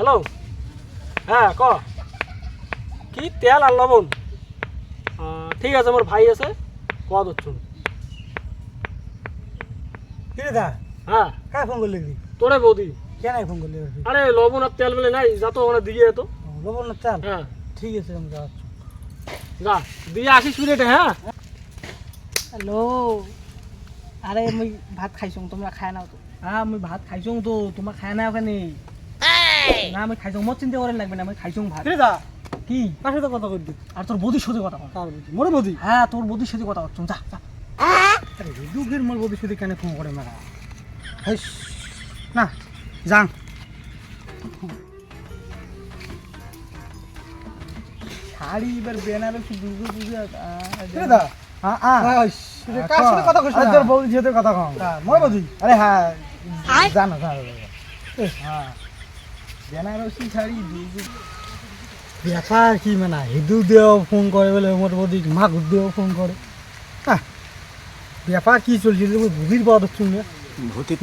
Hello হ্যাঁ ক? কি তেল আর লবণ? ঠিক আছে আমার ভাই আছে ক দচ্ছুন কিরে দা হ্যাঁ। কায় ফোন করলি? তোরে বৌদি। কেন ফোন করলি? আরে লবণ আর তেল বলে নাই যা তো ওখানে দিয়ে তো। লবণ না চাল হ্যাঁ। ঠিক আছে আমি যাচ্ছি। যা দিয়ে আসিস মিনিটে হ্যাঁ? হ্যালো? আরে মুই ভাত খাইছো তোমরা খাই নাও তো। হ্যাঁ মুই ভাত খাইছো তো তোমার খাই না ওখানে? না আমি খাইছো মোর চিন্তা করেন লাগবে না আমি খাইছো ভাত। কিরে দা কি? কার সাথে কথা করবি আর তোর বদির সাথে কথা বল। কার বলছি মোরে বদি? হ্যাঁ তোর বদির সাথে কথা বলছো যা যা। আরে যুগের মোর বদি শুধু কেন ফোন করে মেরা? হাইস না যাং শাড়ি এবার বেনারসি দুর্গা পূজা কিরে দা হ্যাঁ হ্যাঁ কার সাথে কথা কইছ তোর বৌদির সাথে কথা কম মোরে বদি? আরে হ্যাঁ। জানো জানো হ্যাঁ। বেনারসি শাড়ি ব্যাপার কি মানে? হিদু দেও ফোন করে বলে মোর বদি মাগুর দেও ফোন করে। ব্যাপার কি চলছিল বুঝির পাওয়া যাচ্ছে না?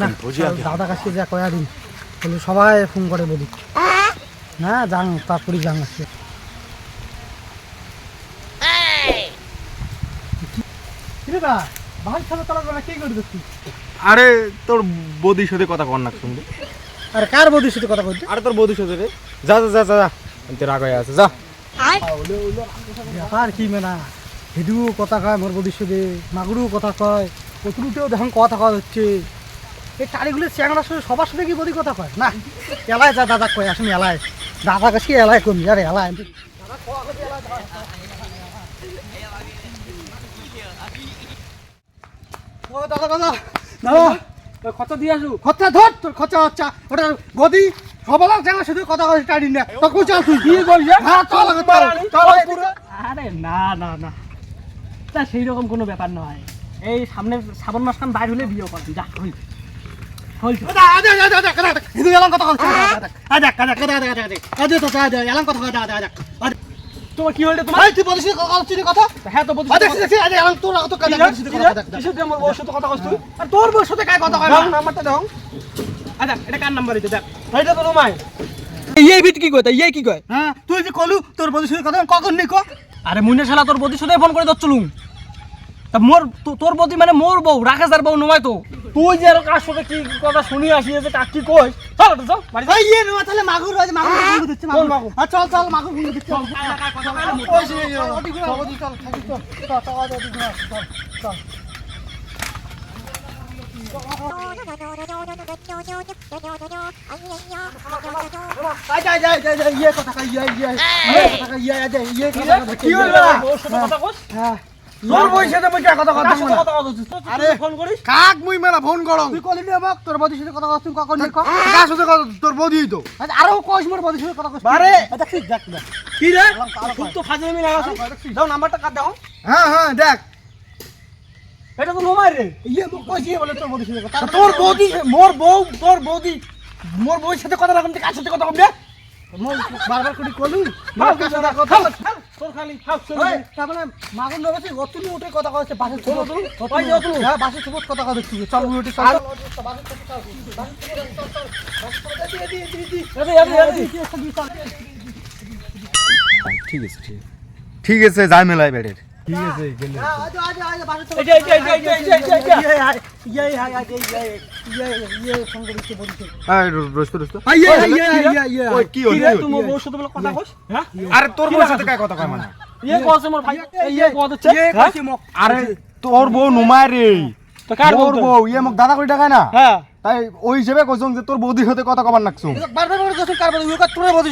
না দাদা কাছে যা কয়া দিন। বলে সবাই ফোন করে বলি না যাং তারপরে যাং দেখছি আরে তোর বৌদির সাথে কথা কর না শুনবি? আরে কার বদির সাথে কথা কইতে আরে তোর বৌদির সাথে রে। যা যা যা যা যা। রাগ হয়ে আছে যা। ব্যাপার কি মেনা হিদু কথা কয় মোর বদির সাথে মাগুরু কথা কয় কতরুতেও দেখুন কথা কয় হচ্ছে। এই টাড়িগুলো চ্যাংড়ার সাথে সবার সাথে কি বদি কথা কয়? না এলায় যা দাদা কয় আসুন এলায়। দাদা কাছে এলায় কমি আরে এলায়। ও দাদা দাদা। দাদা খরচা দিয়ে আসু খরচা ধর তোর খরচা হচ্ছে ওটা গদি সবার জায়গা শুধু কথা কথা টাড়ি না তখন চাল তুই বিয়ে করবি হ্যাঁ চল আরে না না না তা সেই রকম কোনো ব্যাপার নয় এই সামনের শ্রাবণ মাস খান বাইর হলে বিয়ে করবি যা হই কথা কথা তোমার কি হইলে তোমার? তুই বলিস কথা চিনি কথা? হ্যাঁ তো বলছি আদা দেখছি আদা এলাম তোর তো কথা কিসের দিয়ে আমার বউর সাথে কথা তুই? আর তোর বউর সাথে কাই কথা কয় দাও নাম্বারটা দাও। আচ্ছা এটা কার নাম্বার এটা দেখ। এইটা তো রুমাই। ইয়ে বিট কি কয়? তা ইয়ে কি কয়? হ্যাঁ তুই যে কলু তোর বলিস কথা কখন নি কো? আরে মুইনে শালা তোর বদির সাথে ফোন করে দচ্ছলুম তা মোর তোর বদি মানে মোর বউ রাকেশ আর বউ নয় তো। তুই যে আর কার সাথে কি কথা শুনি আসি যে কাক কি কইস চল তো চল বাড়ি ভাই ইয়ে নো তাহলে মাগুর আছে মাগুর ফোন দিচ্ছে কোন মাগুর? আর চল চল মাগুর ফোন দিচ্ছে চল যে ওদি গুলো ওদি চল থাকি চল চল চল ওদি গুলো চল চল যাই যাই যাই যাই ইয়ে কথা ইয়ে ইয়ে ইয়ে কথা ইয়ে ইয়ে কথা কথা কস হ্যাঁ তোর মুই কথা কথা কার কথা কস আরে ফোন করিস? কাক মুই মেলা ফোন করো। তুই কলি নি আমাক? তোর বউর সাথে কথা কস তুই কখন নি কার সাথে কথা তোর বৌদি তো মোর সাথে কথা। দেখ দেখ দেখ। কি রে? খুব তো ফাজলামি লাগাছ দাও নাম্বারটা কাট দাও। হ্যাঁ হ্যাঁ দেখ। এটা তো রুমাই রে। ইয়ে মুখ কইছি বলে তোর বউর সাথে কথা তোর বৌদি মোর বউ তোর বৌদি মোর বউর সাথে কথা রাখুন কার সাথে কথা বারবার করে কলু? মার মার কাছে কাছে কথা কথা তোর খালি হাফ ওই, তারপরে মাগুর নবছে অতুলি উঠে কথা কইছে বাসে ছোট ওই যে অতুলু। হ্যাঁ বাসে ছোট কথা কথা দেখছি চল উঠে উঠে চল আরে আরে আরে ঠিক আছে ঠিক ঠিক আছে যাই মেলায় বেড়ের এটা এটা হ্যাঁ হ্যাঁ আরে তোর বউর সাথে কথা কয় মানে? ইয়ে কস মোর ভাই? ইয়ে হচ্ছে? হ্যাঁ? আরে তোর বউ নুমাই রে। তো তোর বউ ইয়ে মোক দাদা করে টাকায় না? হ্যাঁ। তাই ওই হিসেবে কইছং যে তোর বৌদির সাথে কথা কবার নাকছুম বারবার করে কইছ কার বলে ওকা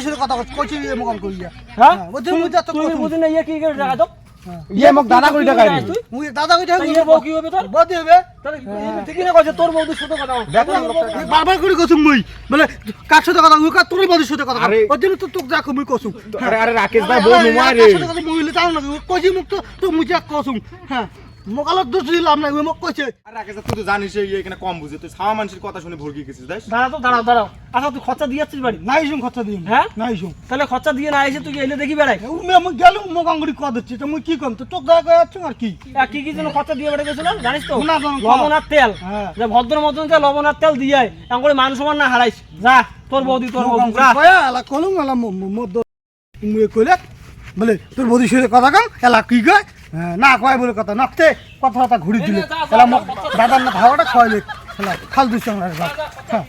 সাথে কথা কইছ কইছি মুকাম কইয়া হ্যাঁ? তো না ইয়ে কি করে টাকা দাও ইয়ে মোক দাদা করে টাকায় রে মুই দাদা কইতা ইয়ে বউ কি হবে তোর বদি হবে তাহলে ঠিকই না কইছে তোর বউদের সাথে কথা দেখ না বউ- বারবার করে কইছ মুই। বলে কার সাথে কথা তোর বউর সাথে কথা তো তোক যা মুই কইছু আরে আরে রাকেশ ভাই বউ নুমাই রে মুই কইছি মুক তো তো মুই যা হ্যাঁ মোকালত দোষ দিলাম না মোক কইছে। আরে আগে তুই তো জানিস এই এখানে কম বুঝে তুই ছাওয়া মানুষের কথা শুনে ভরকি গেছিস দেখ। দাঁড়া তো দাঁড়াও দাঁড়াও। আচ্ছা তুই খরচা দিয়ে যাচ্ছিস বাড়ি? নাই শুন খরচা দিম হ্যাঁ? নাই শুন। তাহলে খরচা দিয়ে না এসে তুই এলে দেখি বেড়াই উমে আমি গেলুম মোক আঙ্গুরি কদ হচ্ছে তো মুই কি তো দেখা যাচ্ছে আর কি? কি কি জন্য খরচা দিয়ে বেড়ে গেছিল জানিস তো? লবণ আর তেল। হ্যাঁ। যে ভদ্র মতন যে লবণ আর তেল দিয়ে এমন করে মান সমান না হারাইস। যা তোর বৌদি তোর বৌদি যা। কয়া কলুম এলা মদ মুয়ে কইলে বলে তোর বদি সরে কথা কম এলা কি কয়? না কয় বলে কথা নাকতে কথা কথা ঘুরি দিলে দাদার না ভাওয়াটা খাওয়াইলে খাল দিচ্ছে আমরা হ্যাঁ